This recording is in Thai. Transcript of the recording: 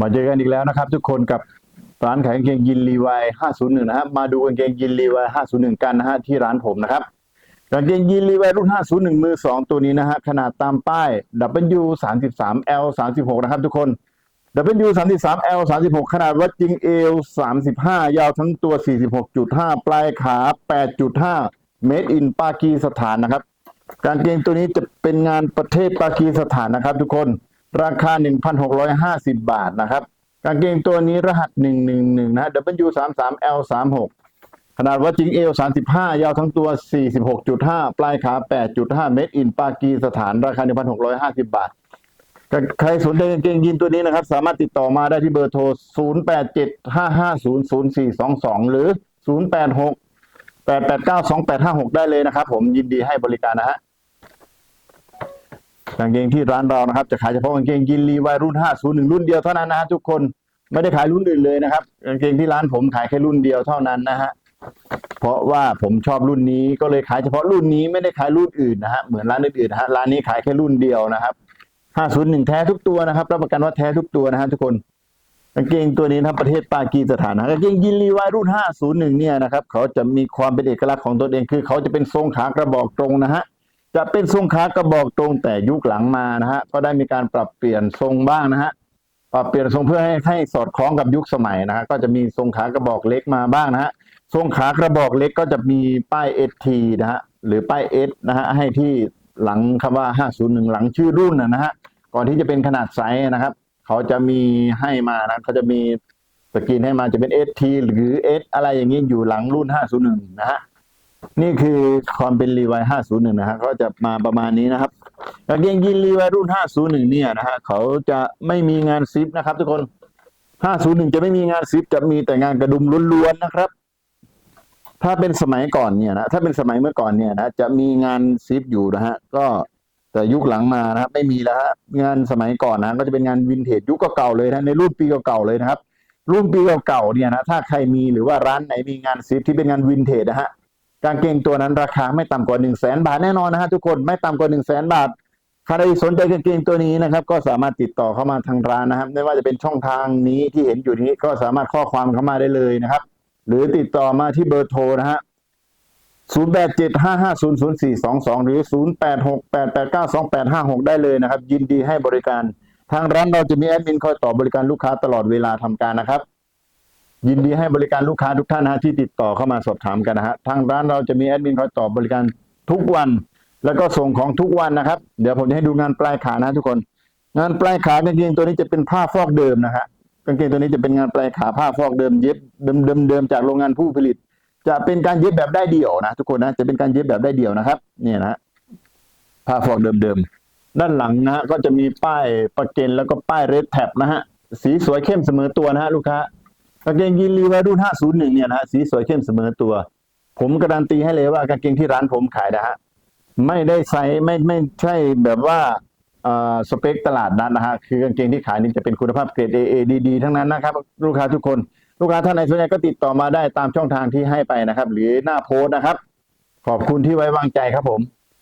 มาเจอกันอีกแล้วนะครับ ทุกคนกับร้านขายกางเกงยินรีวาย501 นะครับมาดูกางเกงยินรีวาย501 กันนะฮะที่ร้านผมนะครับกางเกงยินรีวายรุ่น 501 มือ 2 ตัวนี้นะฮะขนาดตามป้าย W 33 L 36 นะครับทุกคน W 33 L 36 ขนาดวัดจริงเอว35 ยาวทั้งตัว 46.5 ปลายขา 8.5 Made in ปากีสถานนะครับ กางเกงตัวนี้จะเป็นงานประเทศปากีสถานนะครับทุกคน ราคา 1,650 บาทนะครับ กางเกงตัวนี้รหัส 111 นะ W 33 L 36 ขนาดวัดจริงเอว35 ยาวทั้งตัว 46.5 ปลายขา 8.5 เมตร อินปากีสถาน ราคา 1,650 บาท ใครสนใจกางเกงยีนตัวนี้นะครับ สามารถติดต่อมาได้ที่เบอร์โทร 0875500422 หรือ 086 8892856 ได้เลยนะครับผมยินดีให้บริการนะฮะ กางเกงที่ร้านเรานะครับจะขายเฉพาะกางเกงยีนรีวายรุ่น 501 รุ่นเดียวเท่านั้นนะฮะทุกคนไม่ได้ขายรุ่นอื่นเลยนะครับกางเกงที่ร้านผมขายแค่รุ่นเดียวเท่านั้นนะฮะเพราะว่าผมชอบรุ่นนี้ก็เลยขายเฉพาะรุ่นนี้ไม่ได้ขายรุ่นอื่นนะฮะเหมือนร้านอื่นๆนะฮะร้านนี้ขายแค่รุ่นเดียวนะครับ 501 แท้ทุกตัวนะครับรับประกันว่าแท้ทุกตัวนะฮะทุกคนกางเกงตัวนี้นะครับประเทศปากีสถานนะกางเกงยีนรีวายรุ่น 501 เนี่ยนะครับเขาจะมีความเป็นเอกลักษณ์ของตัวเองคือ เขาจะเป็นทรงขากระบอกตรงนะฮะ จะเป็นทรงขากระบอกตรงแต่ยุคหลังมานะฮะก็ได้มีการปรับเปลี่ยนทรงบ้างนะฮะปรับเปลี่ยนทรงเพื่อให้ให้สอดคล้องกับยุคสมัยนะฮะก็จะมีทรงขากระบอกเล็กมาบ้างนะฮะทรงขากระบอกเล็กก็จะมีป้ายเอทีนะฮะหรือป้ายเอสนะฮะให้ที่หลังคำว่า 501 หลังชื่อรุ่นนะนะฮะก่อนที่จะเป็นขนาดไซส์นะครับ เขาจะมีให้มานะเขาจะมีสกรีนให้มาจะเป็น ST หรือ S อะไรอย่างนี้อยู่หลังรุ่น 501 นะฮะ นี่คือความเป็นรีวาย501นะฮะก็จะมาประมาณนี้นะครับกางเกงยีนรีวายรุ่น501เนี่ยนะฮะเขาจะไม่มีงานซิปนะครับ ทุกคน501จะไม่มีงานซิปจะมีแต่งานกระดุมล้วนๆนะครับ ถ้าเป็นสมัยก่อนเนี่ยนะถ้าเป็นสมัยเมื่อก่อนเนี่ยนะจะมีงานซิปอยู่นะฮะ ก็แต่ยุคหลังมานะครับ ไม่มีแล้วฮะงานสมัยก่อนนะก็จะเป็นงานวินเทจยุคเก่าๆเลยนะในรุ่นปีเก่าๆเลยนะครับ รุ่นปีเก่าๆเนี่ยนะถ้าใครมีหรือว่าร้านไหนมีงานซิปที่เป็นงานวินเทจนะฮะ กางเกงตัวนั้นราคาไม่ต่ำกว่า1นึ่งแสนบาทแน่นอนนะฮะทุกคนไม่ต่ำกว่า1นึ่งแสนบาทใครสนใจกางเกงตัวนี้นะครับ ก็สามารถติดต่อเข้ามาทางร้านนะครับ ไม่ว่าจะเป็นช่องทางนี้ที่เห็นอยู่นี้ก็สามารถข้อความเข้ามาได้เลยนะครับ หรือติดต่อมาที่เบอร์โทรนะฮะ0 8 7 5 5 0 0 4 2 2 หรือ 0 8 6 8 8 9 2 8 5 6 ได้เลยนะครับ ยินดีให้บริการ ทางร้านเราจะมีแอดมินคอยตอบบริการลูกค้าตลอดเวลาทำการนะครับ ยินดีให้บริการลูกค้าทุกท่านนะฮะที่ติดต่อเข้ามาสอบถามกันนะฮะทางร้านเราจะมีแอดมินคอยตอบบริการทุกวัน แล้วก็ส่งของทุกวันนะครับ เดี๋ยวผมจะให้ดูงานปลายขานะทุกคน งานปลายขากางเกงตัวนี้จะเป็นผ้าฟอกเดิมนะฮะกางเกงตัวนี้จะเป็นงานปลายขาผ้าฟอกเดิมเย็บเดิมเดิมเดิมจากโรงงานผู้ผลิต จะเป็นการเย็บแบบได้เดี่ยวนะทุกคนนะจะเป็นการเย็บแบบได้เดี่ยวนะครับเนี่ยนะฮะผ้าฟอกเดิมเดิมด้านหลังนะฮะก็จะมีป้ายประเกนแล้วก็ป้ายเรดแท็บนะฮะสีสวยเข้มเสมอตัวนะฮะลูกค้า กางเกงยีนรีวายรุ่น 501 เนี่ยนะฮะสีสวยเข้มเสมอตัว ผมการันตีให้เลยว่ากางเกงที่ร้านผมขายนะฮะไม่ได้ใส่ไม่ไม่ใช่แบบว่าสเปคตลาดนัดนะฮะคือกางเกงที่ขายนี่จะเป็นคุณภาพเกรด AA ดีๆทั้งนั้นนะครับ ลูกค้าทุกคน ลูกค้าท่านไหนสนใจก็ติดต่อมาได้ตามช่องทางที่ให้ไปนะครับ หรือหน้าโพสต์นะครับ ขอบคุณที่ไว้วางใจครับผม